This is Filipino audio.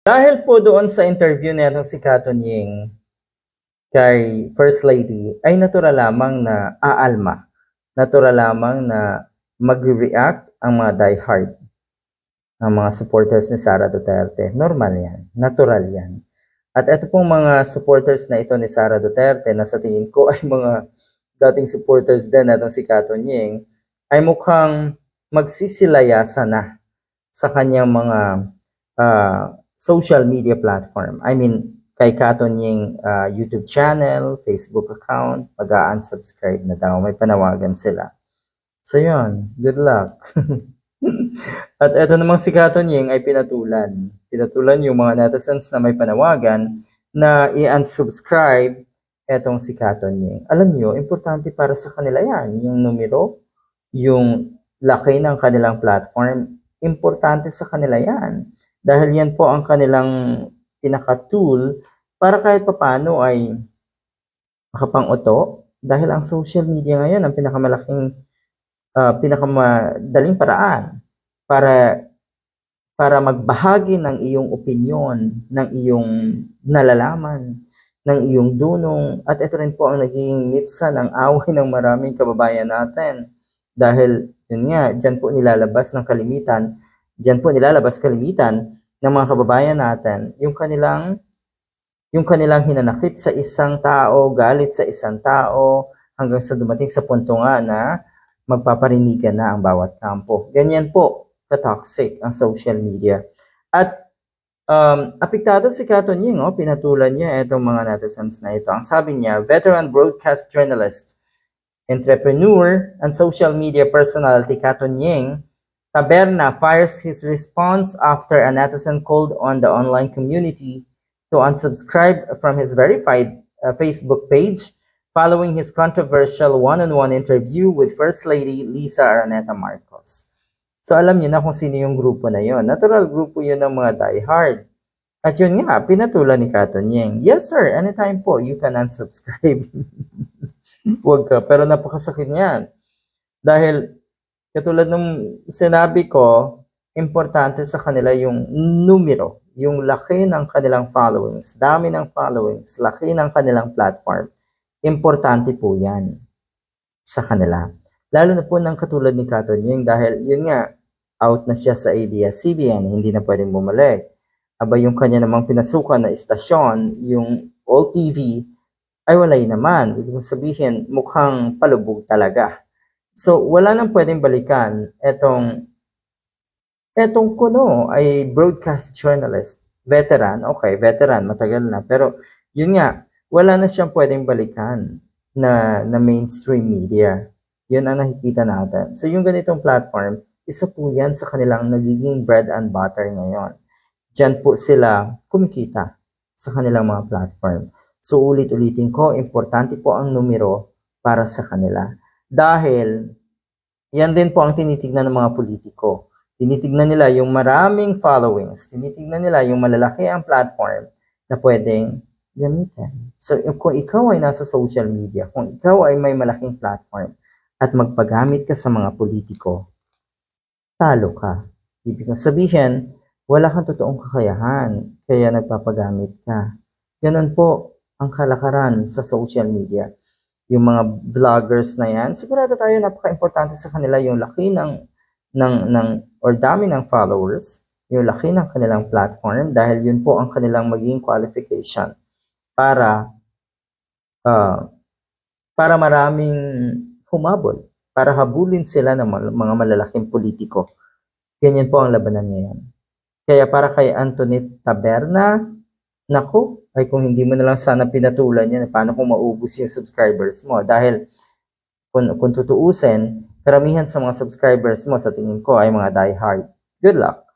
Dahil po doon sa interview netong si Katon Ying kay First Lady, ay natural lamang na aalma. Natural lamang na mag-react ang mga diehard, ang mga supporters ni Sara Duterte. Normal yan. Natural yan. At ito pong mga supporters na ito ni Sara Duterte na sa tingin ko ay mga dating supporters din natong si Katon Ying ay mukhang magsisilayasa na sa kanyang mga ah, social media platform. I mean, kay Katon Ying ah, YouTube channel, Facebook account, mag-unsubscribe na daw. May panawagan sila. So yun, good luck. At eto namang si Katon Ying ay pinatulan. Pinatulan yung mga netizens na may panawagan na i-unsubscribe etong si Katon Ying. Alam nyo, importante para sa kanila yan. Yung numero, yung laki ng kanilang platform, importante sa kanila yan. Dahil yan po ang kanilang pinaka-tool para kahit papano ay makapang-uto. Dahil ang social media ngayon ang pinakamalaking, ah, pinakamadaling paraan para para magbahagi ng iyong opinyon, ng iyong nalalaman, ng iyong dunong. At ito rin po ang naging mitsa ng away ng maraming kababayan natin. Dahil, yun nga, dyan po nilalabas ng kalimitan, dyan po nilalabas kalimitan ng mga kababayan natin, yung kanilang yung kanilang hinanakit sa isang tao, galit sa isang tao, hanggang sa dumating sa punto nga na magpaparinigan na ang bawat kampo. Ganyan po ka-toxic ang social media. At um, apektado si Katon Ying, oh, pinatulan niya itong mga netizens na ito. Ang sabi niya, veteran broadcast journalist, entrepreneur, and social media personality Katon Ying, Taberna fires his response after a netizen called on the online community to unsubscribe from his verified uh, Facebook page following his controversial one-on-one interview with First Lady Lisa Araneta Marcos. So alam niyo na kung sino yung grupo na yon. Natural grupo yun ng mga diehard. At yun nga, pinatulan ni Katon Ying. Yes sir, anytime po, you can unsubscribe. Huwag ka, pero napakasakit niyan. Dahil katulad nung sinabi ko, importante sa kanila yung numero, yung laki ng kanilang followings, dami ng followings, laki ng kanilang platform. Importante po yan sa kanila. Lalo na po ng katulad ni Katon Ying dahil yun nga, out na siya sa ABS-CBN, hindi na pwedeng bumalik. Aba yung kanya namang pinasukan na istasyon, yung All TV, ay walay naman. Ibig sabihin, mukhang palubog talaga. So, wala nang pwedeng balikan etong etong kuno ay broadcast journalist, veteran, okay, veteran, matagal na. Pero, yun nga, wala na siyang pwedeng balikan na, na mainstream media. Yun ang nakikita natin. So, yung ganitong platform, isa po yan sa kanilang nagiging bread and butter ngayon. Diyan po sila kumikita sa kanilang mga platform. So, ulit-ulitin ko, importante po ang numero para sa kanila. Dahil, yan din po ang tinitignan ng mga politiko. Tinitignan nila yung maraming followings. Tinitignan nila yung malalaki ang platform na pwedeng gamitin. So, kung ikaw ay nasa social media, kung ikaw ay may malaking platform at magpagamit ka sa mga politiko, talo ka. Ibig sabihin, wala kang totoong kakayahan, kaya nagpapagamit ka. Ganun po ang kalakaran sa social media. Yung mga vloggers na yan, sigurado tayo napaka-importante sa kanila yung laki ng ng ng or dami ng followers, yung laki ng kanilang platform dahil yun po ang kanilang magiging qualification para ah, para maraming humabol, para habulin sila ng mga malalaking politiko. Ganyan po ang labanan ngayon. Kaya para kay Antoinette Taberna, nako, ay kung hindi mo na lang sana pinatulan yan, paano kung maubos yung subscribers mo? Dahil kung, kung tutuusin, karamihan sa mga subscribers mo sa tingin ko ay mga diehard. Good luck!